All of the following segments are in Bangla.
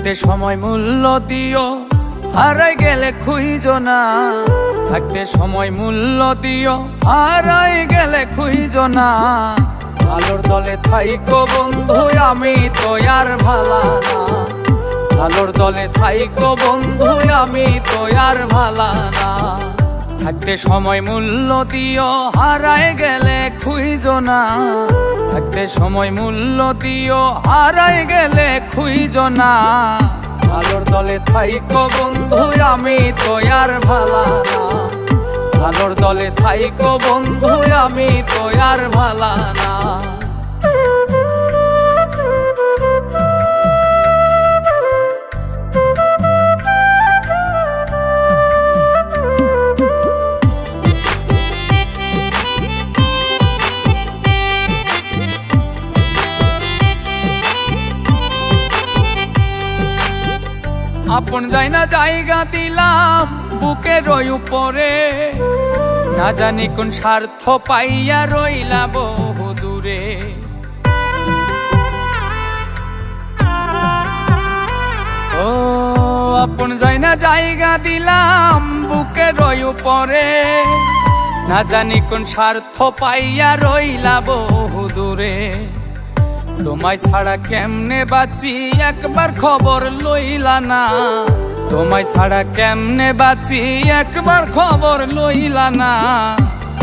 থাকতে সময় মূল্য দিও। হারাই গেলে খুঁজ না। থাকতে সময় মূল্য দিও। হারাই গেলে খুঁজ না। ভালোর দলে থাইকো বন্ধু, আমি তো আর ভালা না। ভালোর দলে থাইকো বন্ধু, আমি তো আর ভালা না। থাকতে সময় মূল্য দিও হারাই গেলে খুইজ না। থাকতে সময় মূল্য দিও হারাই গেলে খুইজ না। ভালোর দলে থাইকো বন্ধু, আমি তো আর ভালা না। ভালোর দলে থাইকো বন্ধু, আমি তো আর ভালা না। আপন যাই না জায়গা দিলাম বুকে রই উপরে। না জানি কোন স্বার্থ পাইয়া রইলা বহু দূরে। ও, আপন যাই না জায়গা দিলাম বুকে রই উপরে। না জানি কোন স্বার্থ পাইয়া রইলা বহু দূরে। তোমায় ছাড়া কেমনে বাঁচি? একবার খবর লইলা না। তোমায় ছাড়া কেমনে বাঁচি? একবার খবর লইলা না।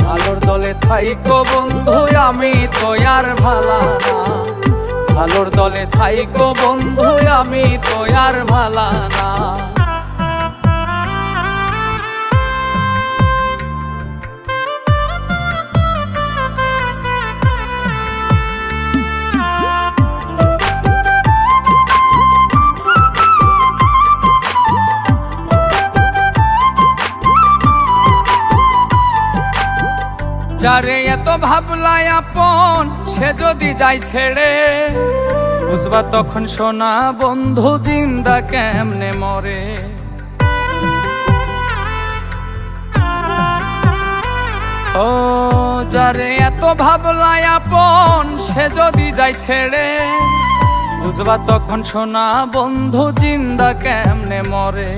ভালোর দলে থাইকো বন্ধু, আমি তো আর ভালা না। ভালোর দলে থাইকো বন্ধু, আমি তো আর ভালা না। যারে এত ভাবলাই আপন, সে যদি যাই ছেড়ে, বুঝবা তখন সোনা বন্ধু জিন্দা কেমনে মরে? ও, যারে এত ভাবলাই আপন, সে যদি যাই ছেড়ে, বুঝবা তখন সোনা বন্ধু জিন্দা কেমনে মরে?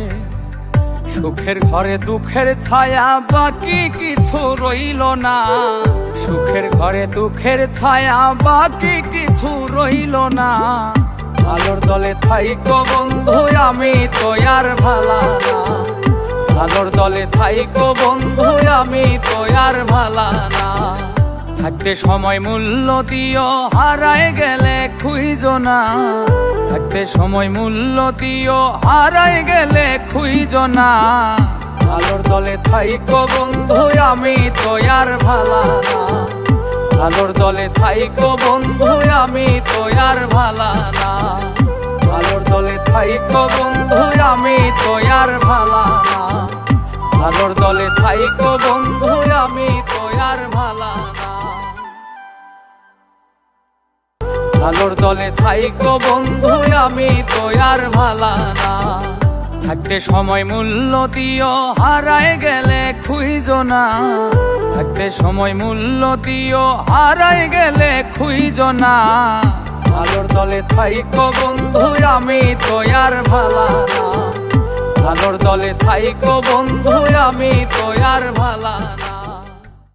সুখের ঘরে দুঃখের ছায়া, বাকি কিছু রইল না। সুখের ঘরে দুঃখের ছায়া, বাকি কিছু রইল না। ভালোর দলে থাইকো বন্ধু, আমি তো আর ভালা না। ভালোর দলে থাইকো বন্ধু, আমি তো আর ভালা না। থাকতে সময় মূল্য দিও, হারায় গেলে খুইজ না। থাকতে সময় মূল্য দিও, হারায় গেলে খুইজ না। ভালোর দলে থাইকো বন্ধু, আমি তো আর ভালা। না ভালোর দলে থাইকো বন্ধু, আমি তো আর ভালা না। ভালোর দলে থাইকো বন্ধু, আমি তো আর ভালা না। ভালোর দলে থাইকো বন্ধু ভালোর দলে থাইকো বন্ধু, আমি তো আর ভালা না। থাকতে সময় মূল্য দিও, হারায় গেলে খুইজ না। থাকতে সময় মূল্য দিও, হারায় গেলে খুইজ না। ভালোর দলে থাইকো বন্ধু, আমি তো আর ভালা না। ভালোর দলে থাইকো বন্ধু, আমি তো আর ভালা না।